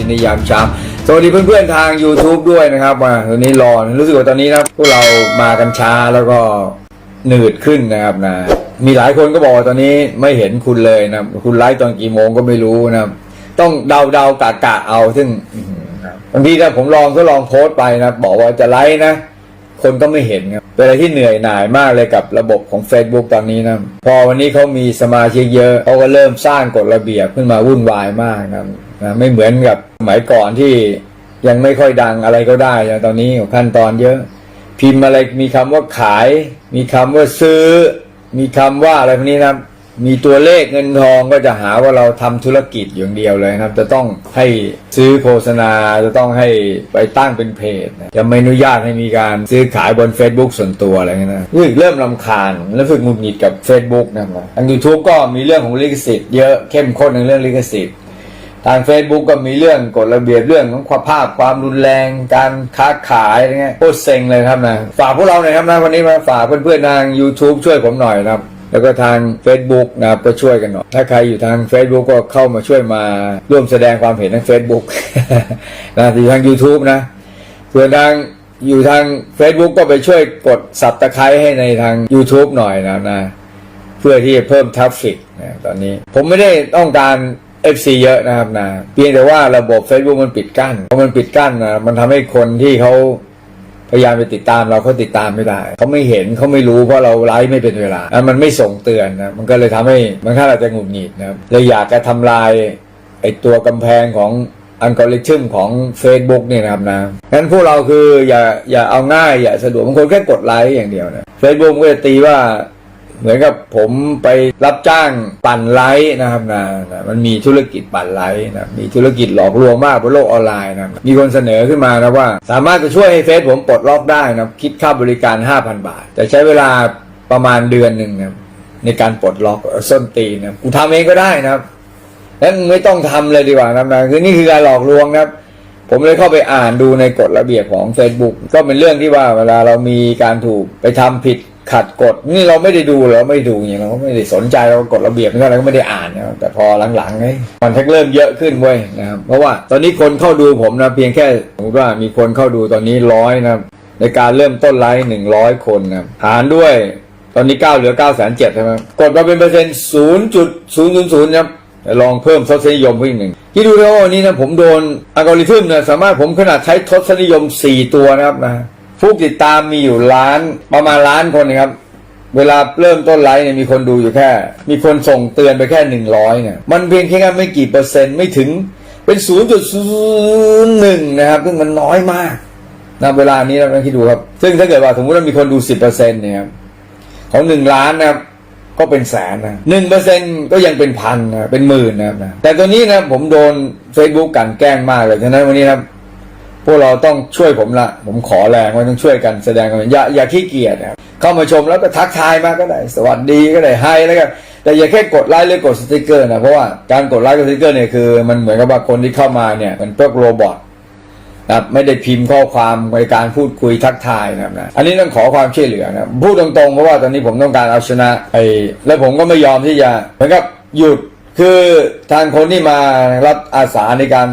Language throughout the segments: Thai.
ดีในยามเช้าสวัสดีเพื่อนๆทาง YouTube ด้วยนะครับมาตอนนี้รอรู้สึกว่าตอนนี้นะพวกเรามากันช้าแล้วก็หนืดขึ้นนะครับนะ มีหลายคนก็บอกว่าตอนนี้ไม่เห็นคุณเลยนะคุณไลฟ์ตอนกี่โมงก็ไม่รู้นะต้องเดาเดากะกะเอาซึ่งบางทีถ้าผมลองก็ลองโพสต์ไปนะบอกว่าจะไลฟ์นะคนก็ไม่เห็นครับเป็นอะไรที่เหนื่อยหน่ายมากเลยกับระบบของ Facebook ตอนนี้นะ พอวันนี้เขามีสมาชิกเยอะเขาก็เริ่มสร้างกฎระเบียบขึ้นมาวุ่นวายมากนะ นะไม่เหมือนกับสมัยก่อนที่ยังไม่ค่อยดังอะไรก็ได้ตอนนี้ขั้นตอนเยอะ พิมพ์อะไรมีคำว่าขาย มีคำว่าซื้อ มีคำว่าอะไรพวกนี้นะครับมีตัวเลขเงินทองก็จะหาว่าเราทำธุรกิจอย่างเดียวเลยนะครับ จะต้องให้ซื้อโฆษณาจะต้องให้ไปตั้งเป็นเพจจะไม่อนุญาตให้มีการซื้อขายบน Facebook ส่วนตัวอะไรเงี้ยนะรู้สึกเริ่มลำคาญแล้วฝึกหงุดหงิดกับ Facebook นะครับทาง YouTube ก็มีเรื่องของลิขสิทธิ์เยอะเข้มข้นในเรื่องลิขสิทธิ์ ทาง Facebook ก็มีเรื่องกฎระเบียบเรื่องของความภาพความรุนแรง การค้าขายอะไรเงี้ยโคตรเซ็งเลยครับนะฝากพวกเราหน่อยครับนะวันนี้มาฝากเพื่อนๆทาง YouTube ช่วยผมหน่อยนะครับแล้วก็ทาง Facebook นะครับก็ช่วยกันหน่อย ถ้าใครอยู่ทาง Facebook ก็เข้ามาช่วยมาร่วมแสดงความเห็นทาง Facebook นะที่ทาง YouTube นะส่วนทางอยู่ทาง Facebook ก็ไปช่วยกดสับตะไคร้ให้ในทาง YouTube หน่อยนะนะ เพื่อที่จะเพิ่มทราฟฟิกนะตอนนี้ ผมไม่ได้ต้องการ FC เยอะนะครับนะเพียงแต่ว่าระบบ Facebook มันปิดกั้นเพอมันปิดกั้นนะมันทำให้คนที่เขาพยายามไปติดตามเราเขาติดตามไม่ได้เขาไม่เห็นเขาไม่รู้เพราะเราไลฟ์ไม่เป็นเวลาอมันไม่ส่งเตือนนะมันก็เลยทำให้บางท่านอาจจะหงุดหงิดนะครับเลยอยากจะทำลายไอตัวกำแพงของอัลกอริทึมของ Facebook เนี่ยนะครับนะงั้นพวกเราคืออย่าอย่าเอาง่ายอย่าสะดวกบางคนแค่กดไลค์อย่างเดียวนะ Facebook ก็จะตีว่า เหมือนกับผมไปรับจ้างปั่นไลฟ์นะครับนะนะมันมีธุรกิจปั่นไลฟ์นะมีธุรกิจหลอกลวงมากบนโลกออนไลน์นะมีคนเสนอขึ้นมานะว่า สามารถจะช่วยให้เฟซผมปลดล็อกได้นะคิดค่าบริการ 5,000 บาท แต่ใช้เวลาประมาณเดือนหนึ่งนะในการปลดล็อกส้นตีนนะกูทำเองก็ได้นะครับแล้วมึงไม่ต้องทำเลยดีกว่านะครับนะคือนี่คือการหลอกลวงนะครับผมเลยเข้าไปอ่านดูในกฎระเบียบของ Facebook ก็เป็นเรื่องที่ว่าเวลาเรามีการถูกไปทำผิด ขัดกฎนี่เราไม่ได้ดูเราไม่ดูอย่างเราก็ไม่ได้สนใจเรากฎระเบียบนี่เราก็ไม่ได้อ่านนะแต่พอหลังๆเนี่ยมันทักเริ่มเยอะขึ้นเว้ยนะครับเพราะว่าตอนนี้คนเข้าดูผมนะเพียงแค่สมมติว่ามีคนเข้าดูตอนนี้ร้อยนะครับในการเริ่มต้นไลฟ์หนึ่งร้อยคนนะหารด้วยตอนนี้เก้าเหลือเก้าแสนเจ็ดใช่ไหมกดมาเป็นเปอร์เซ็นต์ศูนย์จุดศูนย์ศูนย์ศูนย์ครับลองเพิ่มทศนิยมขึ้นอีกหนึ่งที่ดูแล้ววันนี้นะผมโดนอัลกอริทึมเนี่ยสามารถผมขนาดใช้ทศนิยมสี่ตัวนะครับนะ ผู้ติดตามมีอยู่ล้านประมาณล้านคนนะครับเวลาเริ่มต้นไลฟ์เนี่ยมีคนดูอยู่แค่ มีคนส่งเตือนไปแค่หนึ่งร้อยเนี่ยมันเพียงแค่ไม่กี่เปอร์เซ็นต์ไม่ถึงเป็นศูนย์จุดศูนย์หนึ่งนะครับซึ่งมันน้อยมากนะเวลานี้เราต้องคิดดูครับ ซึ่งถ้าเกิดว่าสมมติว่ามีคนดูสิบเปอร์เซ็นต์เนี่ยครับของหนึ่งล้านนะครับก็เป็นแสนนะหนึ่งเปอร์เซ็นก็ยังเป็นพันนะเป็นหมื่นนะครับแต่ตัวนี้นะผมโดน Facebook กันแกล้งมากเลยฉะนั้นวันนี้นะครับ พวกเราต้องช่วยผมละผมขอแรงว่าต้องช่วยกันแสดงความเห็นอย่าอย่าขี้เกียจนะครับเข้ามาชมแล้วก็ทักทายมาก็ได้ สวัสดีก็ได้ให้แล้วกันแต่อย่าแค่กดไลค์หรือกดสติกเกอร์นะเพราะว่าการกดไลค์กดสติกเกอร์เนี่ยคือมันเหมือนกับว่าคนที่เข้ามาเนี่ยมันพวกโรบอทนะไม่ได้พิมพ์ข้อความในการพูดคุยทักทายนะครับนะอันนี้ต้องขอความช่วยเหลือนะพูดตรงๆเพราะว่าตอนนี้ผมต้องการเอาชนะไอ้แล้วผมก็ไม่ยอมที่จะเหมือนกับหยุดคือทางคนที่มารับอาสาในการ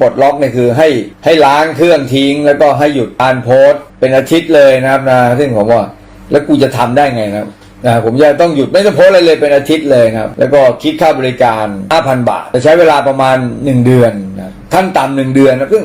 ปลดล็อกเนี่ยคือให้ให้ล้างเครื่องทิ้ง แล้วก็ให้หยุดการโพสต์ เป็นอาทิตย์เลยนะครับนะซึ่งผมว่าแล้วกูจะทำได้ไงนะครับนะผมจะต้องหยุดไม่ต้องโพสอะไรเลยเป็นอาทิตย์เลยครับ แล้วก็คิดค่าบริการ 5,000 บาท จะใช้เวลาประมาณ 1 เดือนนะขั้นต่ำหนึ่งเดือนนะซึ่ง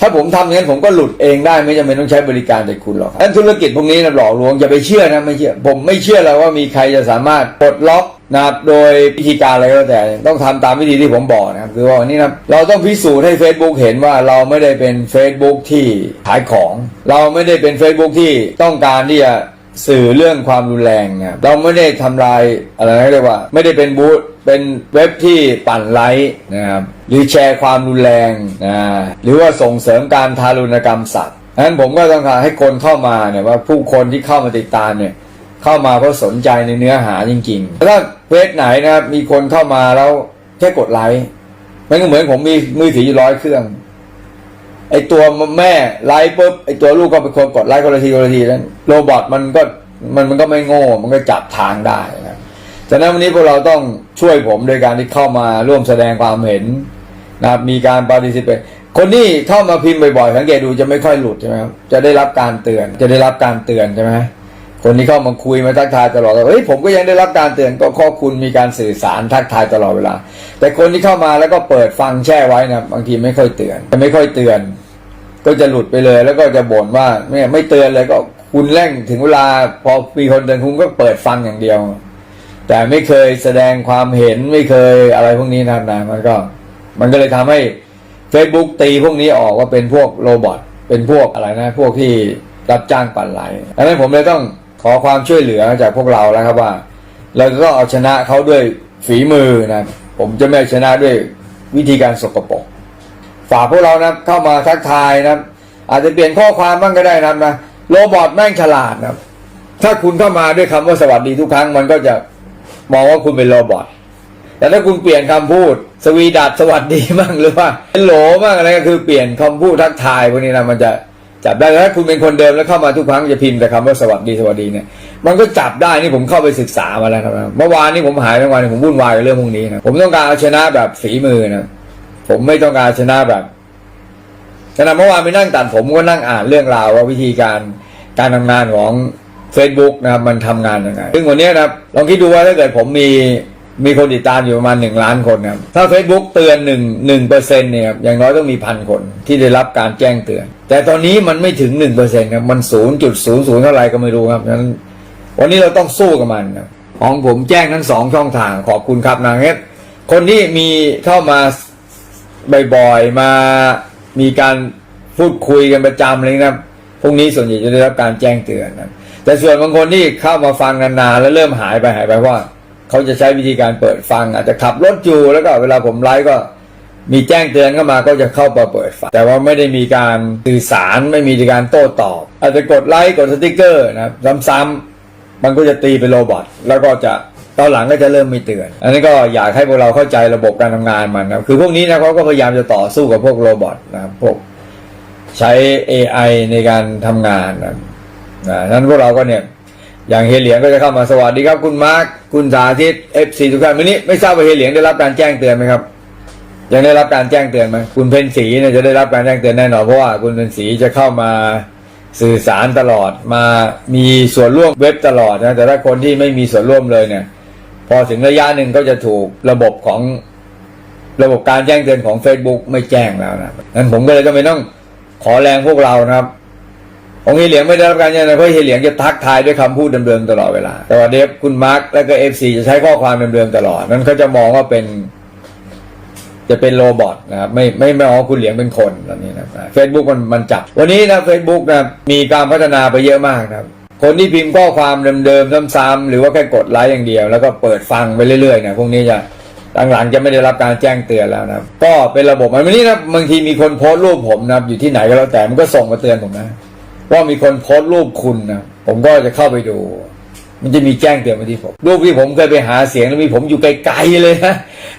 ถ้าผมทำอย่างนั้นผมก็หลุดเองได้ไม่จำเป็นต้องใช้บริการจากคุณหรอกนั้นธุรกิจพวกนี้นะหลอกลวงอย่าไปเชื่อนะไม่เชื่อ ผมไม่เชื่อเลยว่ามีใครจะสามารถปลดล็อก นะครับโดยวิธีการอะไรก็แต่ต้องทำตามวิธีที่ผมบอกนะครับคือว่าวันนี้นะเราต้องพิสูจน์ให้ Facebook เห็นว่าเราไม่ได้เป็น Facebook ที่ขายของ เราไม่ได้เป็น Facebook ที่ต้องการที่จะสื่อเรื่องความรุนแรงนะเราไม่ได้ทำลายอะไรนะเรียกว่า ไม่ได้เป็นบูธเป็นเว็บที่ปั่นไลค์นะครับหรือแชร์ความรุนแรงนะหรือว่าส่งเสริมการทารุณกรรมสัตว์ดังนั้นผมก็ต้องการให้คนเข้ามาเนี่ยว่าผู้คนที่เข้ามาติดตามเนี่ย เข้ามาเพราะสนใจในเนื้อหาจริงๆถ้าเพจไหนนะครับมีคนเข้ามาแล้วแค่กดไลค์มันก็เหมือนผมมีมือถืออยู่ร้อยเครื่อง ไอตัวแม่ไลค์ปุ๊บไอตัวลูกก็เป็นคนกดไลค์คนละทีคนละทีนั้นโรบอทมันก็มันมันก็ไม่โง่ มันก็จับทางได้นะฉะนั้นวันนี้พวกเราต้องช่วยผมโดยการที่เข้ามาร่วมแสดงความเห็นนะครับมีการ participate คนที่เข้ามาพิมพ์บ่อยๆสังเกตดูจะไม่ค่อยหลุดใช่ไหมครับจะได้รับการเตือน จะได้รับการเตือนใช่ไหม คนที่เข้ามาคุยมาทักทายตลอดเฮ้ยผมก็ยังได้รับการเตือนก็ข้อคุณมีการสื่อสารทักทายตลอดเวลา แต่คนที่เข้ามาแล้วก็เปิดฟังแช่ไว้นะบางทีไม่ค่อยเตือนจะไม่ค่อยเตือน ก็จะหลุดไปเลย แล้วก็จะบ่นว่าไม่ไม่เตือนเลยก็คุณเร่งถึงเวลาพอมีคนเตือนคุณก็เปิดฟังอย่างเดียว แต่ไม่เคยแสดงความเห็นไม่เคยอะไรพวกนี้นะนะมันก็ มันก็เลยทำให้ Facebook ตีพวกนี้ออกว่าเป็นพวกโรบอทเป็นพวกอะไรนะ พวกที่รับจ้างปั่นไหลดังนั้นผมเลยต้อง ขอความช่วยเหลือจากพวกเราแล้วครับว่า เราจะต้องเอาชนะเขาด้วยฝีมือนะผมจะไม่ชนะด้วยวิธีการสกปรกฝากพวกเรานะเข้ามาทักทายนะอาจจะเปลี่ยนข้อความบ้างก็ได้นะนะโรบอทแม่งฉลาดนะถ้าคุณเข้ามาด้วยคำว่าสวัสดีทุกครั้งมันก็จะมองว่าคุณเป็นโรบอทแต่ถ้าคุณเปลี่ยนคำพูด สวีดัดสวัสดีบ้างหรือว่าเป็นโหลบ้างอะไรก็คือเปลี่ยนคำพูดทักทายพวกนี้นะมันจะ จับได้แล้วคุณเป็นคนเดิมแล้วเข้ามาทุกครั้งจะพิมพ์แต่คำว่าสวัสดีสวัสดีเนี่ยมันก็จับได้นี่ผมเข้าไปศึกษามาแล้วครับเมื่อวานนี้ผมหายทั้งวันผมวุ่นวายกับเรื่องพวกนี้นะผมต้องการเอาชนะแบบฝีมือนะผมไม่ต้องการชนะแบบขณะเมื่อวานไปนั่งตัดผมก็นั่งอ่านเรื่องราวว่าวิธีการการทำงานของ Facebook นะครับมันทำงานยังไงซึ่งวันนี้นะครับลองคิดดูว่าถ้าเกิดผมมี มีคนติดตามอยู่ประมาณหนึ่งล้านคนครับถ้า Facebook เตือนหนึ่งหนึ่งเปอร์เซ็นต์เนี่ยครับอย่างน้อยต้องมีพันคนที่ได้รับการแจ้งเตือน แต่ตอนนี้มันไม่ถึงหนึ่งเปอร์เซ็นต์ครับมันศูนย์จุดศูนย์ศูนย์เท่าไรก็ไม่รู้ครับฉะนั้นวันนี้เราต้องสู้กับมันครับของผมแจ้งทั้งสองช่องทางขอบคุณครับนางเอฟคนที่มีเข้ามาบ่อยๆมามีการพูดคุยกันประจำเลยนะครับพวกนี้ส่วนใหญ่จะได้รับการแจ้งเตือนนะแต่ส่วนบางคนที่เข้ามาฟังนานๆแล้วเริ่มหายไปหายไปว่า เขาจะใช้วิธีการเปิดฟัง อาจจะขับรถอยู่แล้วก็เวลาผมไลฟ์ก็มีแจ้งเตือนเข้ามาก็จะเข้ามาเปิดฟัง แต่ว่าไม่ได้มีการสื่อสารไม่มีการโต้ตอบ อาจจะกดไลค์กดสติกเกอร์นะครับซ้ำๆมันก็จะตีเป็นโรบอทแล้วก็จะตอนหลังก็จะเริ่มมีเตือน อันนี้ก็อยากให้พวกเราเข้าใจระบบการทำงานมันนะคือพวกนี้นะเขาก็พยายามจะต่อสู้กับพวกโรบอทนะครับพวกใช้ AI ในการทำงานนะนะนั้นพวกเราก็เนี่ย อย่างเฮยเหลียงก็จะเข้ามาสวัสดีครับ คุณมาร์คคุณสาธิตเอฟซีทุกท่านวันนี้ไม่ทราบว่าเฮยเหลียงได้รับการแจ้งเตือนไหมครับ ยังได้รับการแจ้งเตือนไหมคุณเพนสีเนี่ยจะได้รับการแจ้งเตือนแน่นอนเพราะว่าคุณเพนสีจะเข้ามาสื่อสารตลอดมามีส่วนร่วมเว็บตลอดนะแต่ถ้าคนที่ไม่มีส่วนร่วมเลยเนี่ย พอถึงระยะหนึ่งก็จะถูกระบบของระบบการแจ้งเตือนของ Facebook ไม่แจ้งแล้วนะนั้นผมก็เลยจำเป็นต้องขอแรงพวกเรานะครับ องเฮยเหลียงไม่ได้รับการแจ้งเตือนเพราะเฮยเหลียงจะทักทายด้วยคำพูดเดิมๆตลอดเวลา แต่ว่าเดฟคุณมาร์คแล้วก็เอฟซีจะใช้ข้อความเดิมๆตลอดนั้นเขาจะมองว่าเป็น จะเป็นโรบอทนะครับไม่ไม่ไม่มองว่าคุณเหลียงเป็นคนตอนนี้นะเฟซบุ๊กมันมันจับ วันนี้นะเฟซบุ๊กนะมีการพัฒนาไปเยอะมากนะครับคนที่พิมพ์ข้อความเดิมๆซ้ำๆหรือว่าแค่กดไลค์อย่างเดียว แล้วก็เปิดฟังไปเรื่อยๆเนี่ยพวกนี้จะหลังๆจะไม่ได้รับการแจ้งเตือนแล้วนะก็เป็นระบบมันวันนี้นะบางทีมีคนโพสต์รูปผมนะอยู่ที่ไหนก็แล้วแต่มันก็ส่งมาเตือนผมนะ ว่ามีคนโพสต์รูปคุณนะผมก็จะเข้าไปดู มันจะมีแจ้งเตือนมาที่ผมรูปที่ผมเคยไปหาเสียงแล้วมีผมอยู่ไกลๆเลยนะ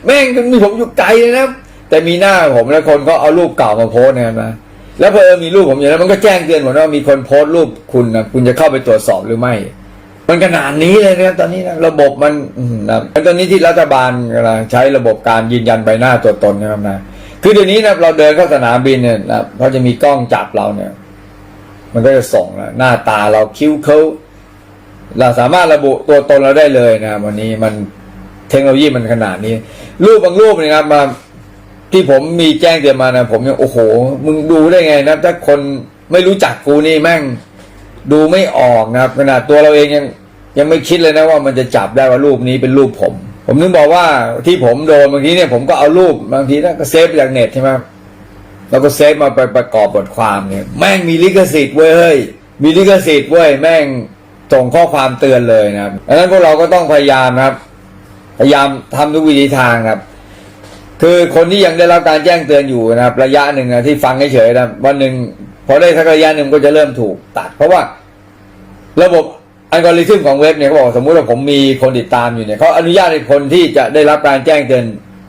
แม่งมีผมอยู่ไกลเลยนะแต่มีหน้าผมแล้วคนก็เอารูปเก่ามาโพสต์นะครับนะแล้วพอเออมีรูปผมอยู่แล้วมันก็แจ้งเตือนผมว่ามีคนโพสต์รูปคุณนะคุณจะเข้าไปตรวจสอบหรือไม่ มันขนาดนี้เลยนะครับตอนนี้นะระบบมันนะตอนนี้ที่รัฐบาลกำลังใช้ระบบการยืนยันใบหน้าตัวตนนะครับนะคือเดี๋ยวนี้นะเราเดินเข้าสนามบินเนี่ยนะเขาจะมีกล้องจับเราเนี่ย มันก็จะส่งนะหน้าตาเราคิ้วเขาเราสามารถระบุตัวตนเราได้เลยนะวันนี้มันเทคโนโลยีมันขนาดนี้ รูปบางรูปนะครับมาที่ผมมีแจ้งเตือนมานะผมยังโอ้โห มึงดูได้ไงนะถ้าคนไม่รู้จักกูนี่แม่งดูไม่ออกนะครับขนาดตัวเราเองยังยังไม่คิดเลยนะว่ามันจะจับได้ว่ารูปนี้เป็นรูปผม ผมนึกบอกว่าที่ผมโดนบางทีเนี่ยผมก็เอารูปบางทีนะก็เซฟจากเน็ตใช่ไหม แล้วก็เซฟมาไปประกอบบทความเนี่ยแม่งมีลิขสิทธิ์เว้ยมีลิขสิทธิ์เว้ยแม่งส่งข้อความเตือนเลยนะครับดังนั้นพวกเราก็ต้องพยายามครับ พยายามทำทุกวิธีทางครับ คือคนที่ยังได้รับการแจ้งเตือนอยู่นะครับ ระยะหนึ่งนะที่ฟังเฉยๆนะวันหนึ่งพอได้สักระยะหนึ่งก็จะเริ่มถูกตัด เพราะว่าระบบอัลกอริทึมของเว็บเนี่ยเขาบอกสมมุติว่าผมมีคนติดตามอยู่เนี่ยเขาอนุญาตให้คนที่จะได้รับการแจ้งเตือน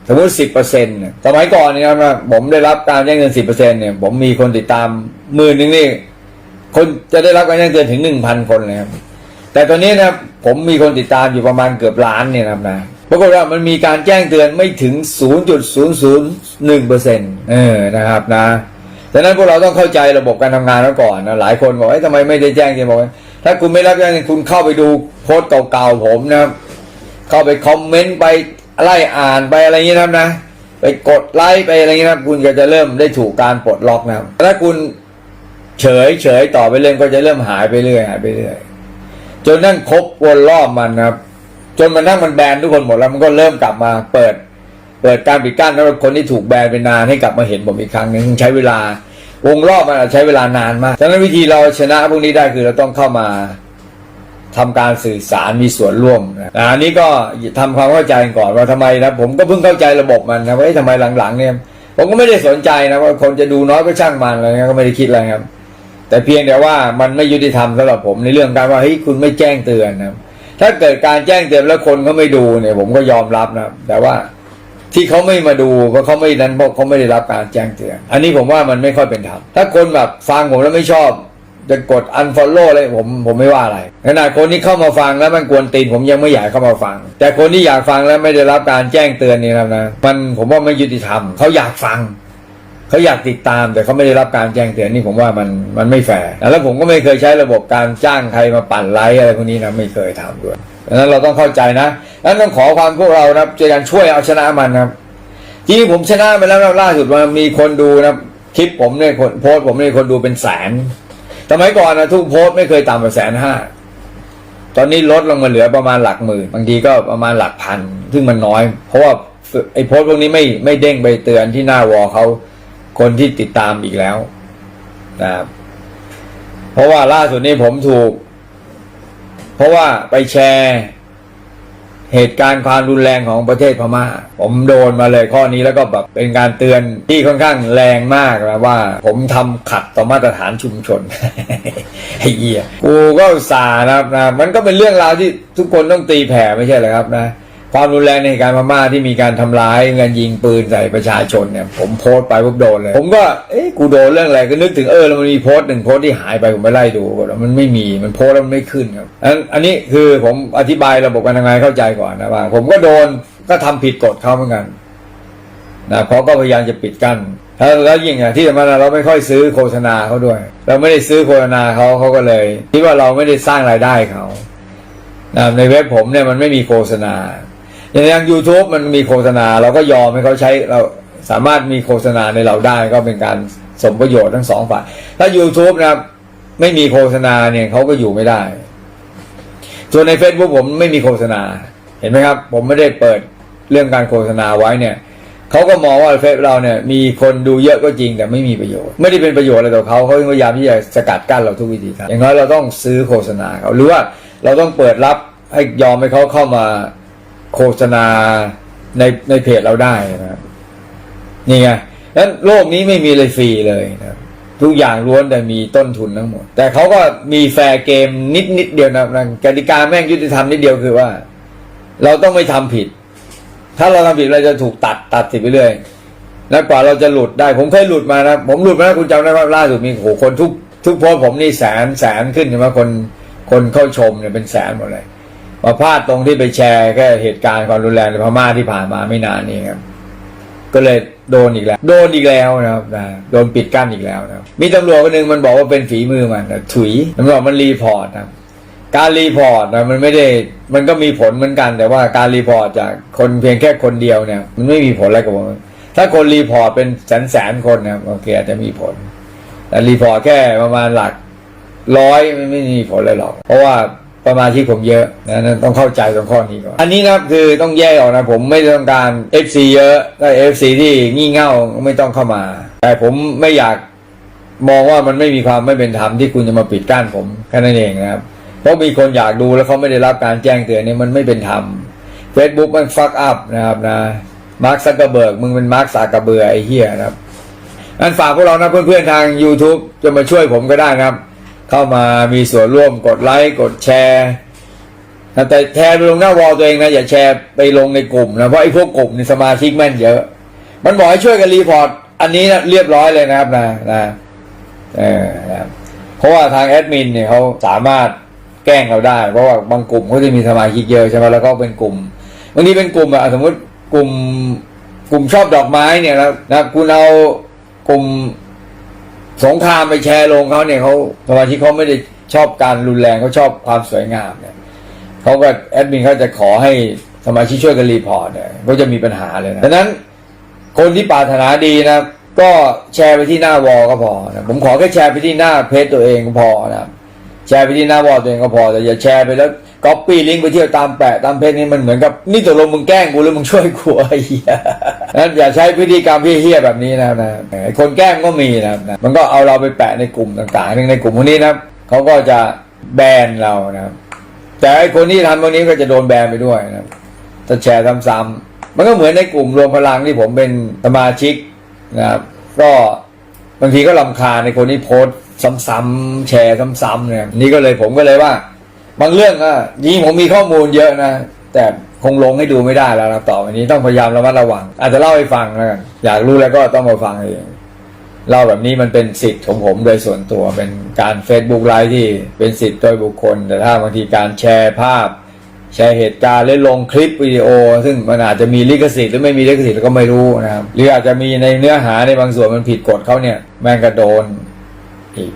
สมมติสิบเปอร์เซ็นต์สมัยก่อนเนี่ยนะผมได้รับการแจ้งเตือนสิบเปอร์เซ็นต์เนี่ยผมมีคนติดตามหมื่นหนึ่งนี่คนจะได้รับการแจ้งเตือนถึงหนึ่งพันคนเลยครับ แต่ตอนนี้นะครับผมมีคนติดตามอยู่ประมาณเกือบล้านเนี่ยนะครับนะปรากฏว่ามันมีการแจ้งเตือนไม่ถึง 0.001เปอร์เซ็นต์เออนะครับนะดังนั้นพวกเราต้องเข้าใจระบบการทำงานแล้วก่อนนะหลายคนบอกเอ้ยทำไมไม่ได้แจ้งเตือนบอกถ้าคุณไม่รับแจ้งเตือนคุณเข้าไปดูโพสต์เก่าๆผมนะครับเข้าไปคอมเมนต์ไป ไล่อ่านไปอะไรอย่างนี้นะครับนะไปกดไลค์ไปอะไรอย่างนี้นะครับคุณก็จะเริ่มได้ถูกการปลดล็อกนะถ้าคุณเฉยเฉยต่อไปเรื่อยก็จะเริ่มหายไปเรื่อยหายไปเรื่อยจนนั่งครบวนรอบมันนะครับ จนมันนั่งมันแบนทุกคนหมดแล้วมันก็เริ่มกลับมาเปิด เปิดการปิดกั้นแล้วคนที่ถูกแบนไปนานให้กลับมาเห็นผมอีกครั้งหนึงใช้เวลาวงรอบมันใช้เวลานานมากดังนั้นวิธีเราชนะพวกนี้ได้คือเราต้องเข้ามา ทำการสื่อสารมีส่วนร่วมนะอันนี้ก็ทำความเข้าใจก่อนว่าทำไมนะผมก็เพิ่งเข้าใจระบบมันนะว่าทำไมหลังๆเนี่ยผมก็ไม่ได้สนใจนะว่าคนจะดูน้อยก็ช่างมันอะไรเงี้ยก็ไม่ได้คิดอะไรครับ แต่เพียงแต่ว่ามันไม่ยุติธรรมสำหรับผมในเรื่องการว่าเฮ้ยคุณไม่แจ้งเตือนนะถ้าเกิดการแจ้งเตือนแล้วคนเขาไม่ดูเนี่ย ผมก็ยอมรับนะแต่ว่าที่เขาไม่มาดูเพราะเขาไม่นั้นเพราะเขาไม่ได้รับการแจ้งเตือน อันนี้ผมว่ามันไม่ค่อยเป็นธรรมถ้าคนแบบฟังผมแล้วไม่ชอบ จะกด unfollow เลยผมผมไม่ว่าอะไรขนาดคนที่เข้ามาฟังแล้วมันกวนตีนผมยังไม่อยากเข้ามาฟัง แต่คนที่อยากฟังแล้วไม่ได้รับการแจ้งเตือนนี่นะครับนะมันผมว่าไม่ยุติธรรมเขาอยากฟังเขาอยากติดตามแต่เขาไม่ได้รับการแจ้งเตือนนี่ผมว่ามันมันไม่แฟร์แล้วผมก็ไม่เคยใช้ระบบการจ้างใครมาปั่นไลฟ์อะไรพวกนี้นะไม่เคยทำด้วยดังนั้นเราต้องเข้าใจนะนั้นต้องขอความพวกเรานะครับช่วยกันช่วยเอาชนะมันนะครับจริงผมชนะไปแล้วล่าสุดว่ามีคนดูนะคลิปผมเนี่ยคนโพสผมเนี่ยคนดูเป็นแสน สมัยก่อนนะทุกโพสต์ไม่เคยต่ำกว่าแสนห้าตอนนี้ลดลงมาเหลือประมาณหลักหมื่นบางทีก็ประมาณหลักพัน ซึ่งมันน้อย เพราะว่าไอ้โพสต์พวกนี้ไม่ไม่เด้งไปเตือนที่หน้าวอเขาคนที่ติดตามอีกแล้วนะครับเพราะว่าล่าสุดนี้ผมถูก เพราะว่าไปแชร์ เหตุการณ์ความรุนแรงของประเทศพม่า ผมโดนมาเลยข้อนี้แล้วก็แบบเป็นการเตือนที่ค่อนข้างแรงมากนะว่า ผมทำขัดต่อมาตรฐานชุมชนไอ้เหี้ยกูก็สานะครับนะมันก็เป็นเรื่องราวที่ทุกคนต้องตีแผ่ไม่ใช่เหรอครับนะ ความรุนแรงในการณ์พม่าที่มีการทำร้ายเงินยิงปืนใส่ประชาชนเนี่ย ผมโพสต์ไปปุ๊บโดนเลย ผมก็เอ๊ะกูโดนเรื่องอะไรก็นึกถึงเออแล้วมันมีโพสต์หนึ่งโพสต์ที่หายไปผมไปไล่ดูแล้วมันไม่มีมันโพสต์แล้วมันไม่ขึ้นครับอันอันนี้คือผมอธิบายระบบการทำงานเข้าใจก่อนนะว่า ผมก็โดนก็ทำผิดกฎเขาเหมือนกันนะเขาก็พยายามจะปิดกั้นแล้วแล้วยิ่งอะที่สำคัญเราไม่ค่อยซื้อโฆษณาเขาด้วย เราไม่ได้ซื้อโฆษณาเขาเขาก็เลยคิดว่าเราไม่ได้สร้างรายได้เขานะในเว็บผมเนี่ยมันไม่มีโฆษณา อย่างอย่าง YouTube มันมีโฆษณาเราก็ยอมให้เขาใช้เราสามารถมีโฆษณาในเราได้ก็เป็นการสมประโยชน์ทั้งสองฝ่าย ถ้า YouTube นะครับไม่มีโฆษณาเนี่ยเขาก็อยู่ไม่ได้ ส่วนใน Facebook ผมไม่มีโฆษณาเห็นไหมครับ ผมไม่ได้เปิดเรื่องการโฆษณาไว้เนี่ยเขาก็มองว่าเฟซเราเนี่ยมีคนดูเยอะก็จริงแต่ไม่มีประโยชน์ ไม่ได้เป็นประโยชน์อะไรต่อเขาเขาพยายามที่จะสกัดกั้นเราทุกวิธีทางอย่างน้อยเราต้องซื้อโฆษณาเขาหรือว่าเราต้องเปิดรับให้ยอมให้เขาเข้ามา โฆษณาในในเพจเราได้นะครับนี่ไงนั้นโลกนี้ไม่มีเลยฟรีเลยนะครับทุกอย่างล้วนแต่มีต้นทุนทั้งหมด แต่เขาก็มีแฟร์เกมนิดนิดเดียวนะนะกติกาแม่งยุติธรรมนิดเดียวคือว่า เราต้องไม่ทำผิด ถ้าเราทำผิดเราจะถูกตัดตัดสิไปเรื่อยแล้วกว่าเราจะหลุดได้ ผมเคยหลุดมานะผมหลุดมาแล้วคุณจำได้ว่าล่าสุดมีโหคนทุกทุกโพสผมนี่แสนแสนขึ้นใช่ไหมคนคนเข้าชมเนี่ยเป็นแสนหมดเลย มาพลาดตรงที่ไปแชร์แค่เหตุการณ์ความรุนแรงในพม่าที่ผ่านมาไม่นานนี้ครับ ก็เลยโดนอีกแล้ว โดนอีกแล้วนะครับนะโดนปิดกั้นอีกแล้วนะมีตำรวจคนหนึ่งมันบอกว่าเป็นฝีมือมันนะถุยตำรวจมันรีพอร์ตนะการรีพอร์ตนะมันไม่ได้มันก็มีผลเหมือนกัน แต่ว่าการรีพอร์ตจากคนเพียงแค่คนเดียวเนี่ย มันไม่มีผลอะไรกับผมถ้าคนรีพอร์ตเป็นแสนแสนๆคนนะโอเคอาจจะมีผล แต่รีพอร์ตแค่ประมาณหลักร้อยไม่ไม่มีผลเลยหรอก เพราะว่า ประมาณที่ผมเยอะนะต้องเข้าใจตรงข้อนี้ก่อน อันนี้นะครับคือต้องแยกออกนะผมไม่ต้องการ FC เยอะถ้า FC ที่งี่เง่าไม่ต้องเข้ามา แต่ผมไม่อยากมองว่ามันไม่มีความไม่เป็นธรรมที่คุณจะมาปิดกั้นผมแค่นั้นเองนะครับ เพราะมีคนอยากดูแล้วเขาไม่ได้รับการแจ้งเตือนเนี่ยมันไม่เป็นธรรม Facebook มันฟักอัพนะครับนะมาร์คซักกร์เบิกมึงเป็นมาร์คซากระเบือไอ้เหี้ยนะครับงั้นฝากพวกเรานะเพื่อนๆทาง YouTube จะมาช่วยผมก็ได้นะครับ เข้ามามีส่วนร่วมกดไลค์กดแชร์นะแต่แชร์ไปลงหน้าวอลตัวเองนะอย่าแชร์ไปลงในกลุ่มนะเพราะไอ้พวกกลุ่มนี่สมาชิกแม่นเยอะ มันบอกให้ช่วยกันรีพอร์ตอันนี้นะเรียบร้อยเลยนะครับนะนะเออนะเพราะว่าทางแอดมินเนี่ยเขาสามารถแกล้งเราได้ เพราะว่าบางกลุ่มเขาจะมีสมาชิกเยอะใช่ไหมแล้วก็เป็นกลุ่มบางทีเป็นกลุ่มอะสมมติกลุ่มกลุ่มชอบดอกไม้เนี่ยแล้วนะคุณเอากลุ่ม สงครามไปแชร์ลงเขาเนี่ยเขาสมาชิกเขาไม่ได้ชอบการรุนแรงเขาชอบความสวยงามเนี่ยเขาก็แอดมินเขาจะขอให้สมาชิกช่วยกันรีพอร์ตเนี่ยก็จะมีปัญหาเลยนะดังนั้นคนที่ปรารถนาดีนะก็แชร์ไปที่หน้าวอลก็พอนะผมขอแค่แชร์ไปที่หน้าเพจตัวเองก็พอนะแชร์ไปที่หน้าวอลตัวเองก็พอแต่อย่าแชร์ไปแล้ว ก๊อปปี้ลิงก์ไปเที่ยวตามแปะตามเพจนี่มันเหมือนกับนี่ตกลงมึงแกล้งกูหรือมึงช่วยกูไอ้เหี้ยนั้นอย่าใช้พฤติกรรมเฮี้ยแบบนี้นะนะไอคนแกล้งก็มีนะนะมันก็เอาเราไปแปะในกลุ่มต่างๆหนึ่งในกลุ่มพวกนี้นะเขาก็จะแบนเรานะแต่ไอ้คนที่ทำพวกนี้ก็จะโดนแบนไปด้วยนะถ้าแชร์ซ้ำๆมันก็เหมือนในกลุ่มรวมพลังที่ผมเป็นสมาชิกนะครับก็บางทีก็ลำคาญในคนที่โพสซ้ำๆแชร์ซ้ำๆเนี่ยนี่ก็เลยผมก็เลยว่า บางเรื่องอะจริงๆผมมีข้อมูลเยอะนะ แต่คงลงให้ดูไม่ได้แล้วนะต่อไปนี้ต้องพยายามระมัดระวัง อาจจะเล่าให้ฟังแล้วกันอยากรู้แล้วก็ต้องมาฟังเองเล่าแบบนี้มันเป็นสิทธิ์ของผมโดยส่วนตัวเป็นการ Facebook ไลฟ์ที่เป็นสิทธิ์โดยบุคคล แต่ถ้าบางทีการแชร์ภาพ แชร์เหตุการณ์หรือลงคลิปวิดีโอ ซึ่งมันอาจจะมีลิขสิทธิ์หรือไม่มีลิขสิทธิ์ก็ไม่รู้นะครับหรืออาจจะมีในเนื้อหาในบางส่วนมันผิดกฎเขาเนี่ยแม่งกระโดนอีก